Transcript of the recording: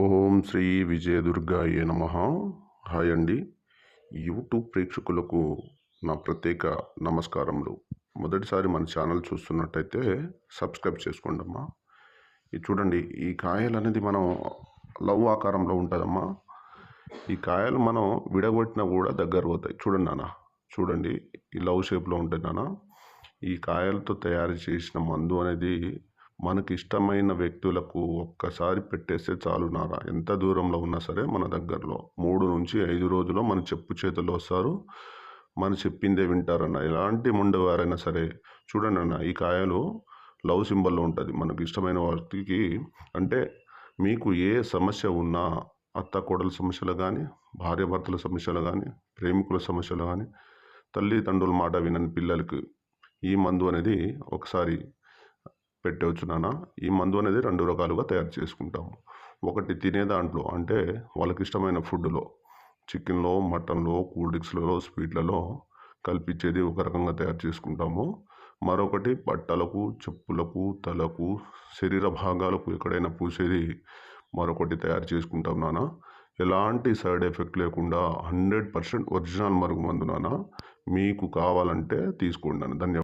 ఓం శ్రీ విజయదుర్గాయ నమ. హాయ్ అండి. యూట్యూబ్ ప్రేక్షకులకు నా ప్రత్యేక నమస్కారములు. మొదటిసారి మన ఛానల్ చూస్తున్నట్టయితే సబ్స్క్రైబ్ చేసుకోండి అమ్మా ఇది చూడండి ఈ కాయలు అనేది మనం లవ్ ఆకారంలో ఉంటుందమ్మా. ఈ కాయలు మనం విడగొట్టినా కూడా దగ్గర పోతాయి. చూడండి నాన్న చూడండి ఈ లవ్ షేప్లో ఉంటుంది నాన్న. ఈ కాయలతో తయారు చేసిన మందు అనేది మనకి ఇష్టమైన వ్యక్తులకు ఒక్కసారి పెట్టేస్తే చాలు నారా. ఎంత దూరంలో ఉన్నా సరే మన దగ్గరలో. మూడు నుంచి ఐదు రోజుల్లో మన చెప్పు చేతుల్లో వస్తారు. మన చెప్పిందే వింటారన్న. ఎలాంటి ముండేవారైనా సరే చూడండి అన్న ఈ కాయలు లవ్ సింబల్లో ఉంటుంది. మనకు ఇష్టమైన వాటికి అంటే మీకు ఏ సమస్య ఉన్నా అత్త కోడల సమస్యలు కానీ భార్యాభర్తల సమస్యలు కానీ ప్రేమికుల సమస్యలు కానీ తల్లిదండ్రుల మాట వినని పిల్లలకి ఈ మందు అనేది ఒకసారి పెట్టవచ్చు నాన్న. ఈ మందు అనేది రెండు రకాలుగా తయారు చేసుకుంటాము. ఒకటి తినే దాంట్లో అంటే వాళ్ళకి ఇష్టమైన ఫుడ్లో చికెన్లో మటన్లో కూల్ డ్రింక్స్లలో స్వీట్లలో కల్పించేది ఒక రకంగా తయారు చేసుకుంటాము. మరొకటి బట్టలకు చెప్పులకు తలకు శరీర భాగాలకు ఎక్కడైనా పూసేది మరొకటి తయారు చేసుకుంటాం నాన్న. ఎలాంటి సైడ్ ఎఫెక్ట్ లేకుండా హండ్రెడ్ పర్సెంట్ ఒరిజినల్ మరుగు మందు నాన్న. మీకు కావాలంటే తీసుకోండి నాన్న. ధన్యవాదాలు.